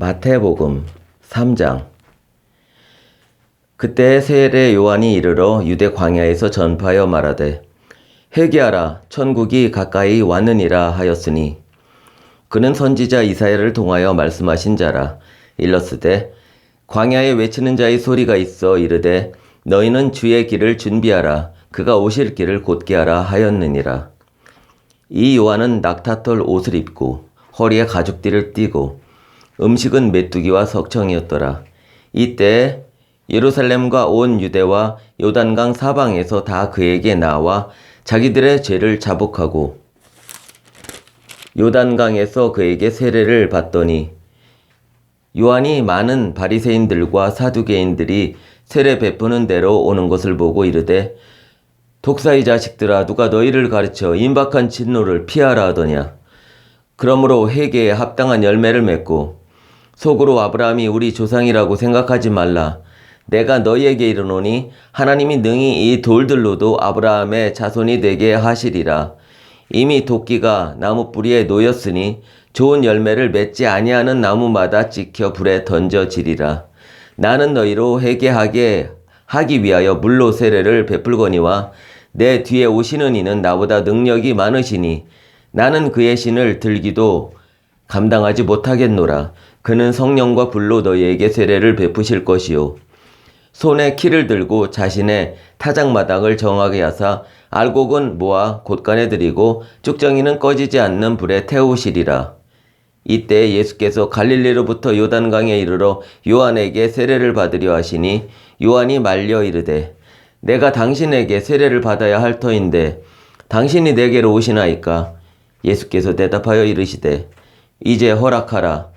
마태복음 3장. 그때 세례 요한이 이르러 유대 광야에서 전파하여 말하되 회개하라 천국이 가까이 왔느니라 하였으니. 그는 선지자 이사야를 통하여 말씀하신 자라. 일렀으되 광야에 외치는 자의 소리가 있어 이르되 너희는 주의 길을 준비하라. 그가 오실 길을 곧게 하라 하였느니라. 이 요한은 낙타털 옷을 입고 허리에 가죽띠를 띠고 음식은 메뚜기와 석청이었더라. 이때 예루살렘과 온 유대와 요단강 사방에서 다 그에게 나와 자기들의 죄를 자복하고 요단강에서 그에게 세례를 받더니 요한이 많은 바리새인들과 사두개인들이 세례 베푸는 대로 오는 것을 보고 이르되 독사의 자식들아 누가 너희를 가르쳐 임박한 진노를 피하라 하더냐 그러므로 회개에 합당한 열매를 맺고 속으로 아브라함이 우리 조상이라고 생각하지 말라. 내가 너희에게 이르노니 하나님이 능히 이 돌들로도 아브라함의 자손이 되게 하시리라. 이미 도끼가 나무 뿌리에 놓였으니 좋은 열매를 맺지 아니하는 나무마다 찍혀 불에 던져지리라. 나는 너희로 회개하게 하기 위하여 물로 세례를 베풀거니와 내 뒤에 오시는 이는 나보다 능력이 많으시니 나는 그의 신을 들기도 감당하지 못하겠노라. 그는 성령과 불로 너희에게 세례를 베푸실 것이요. 손에 키를 들고 자신의 타작마당을 정하게 하사 알곡은 모아 곳간에 들이고 쭉정이는 꺼지지 않는 불에 태우시리라. 이때 예수께서 갈릴리로부터 요단강에 이르러 요한에게 세례를 받으려 하시니 요한이 말려 이르되 내가 당신에게 세례를 받아야 할 터인데 당신이 내게로 오시나이까 예수께서 대답하여 이르시되 이제 허락하라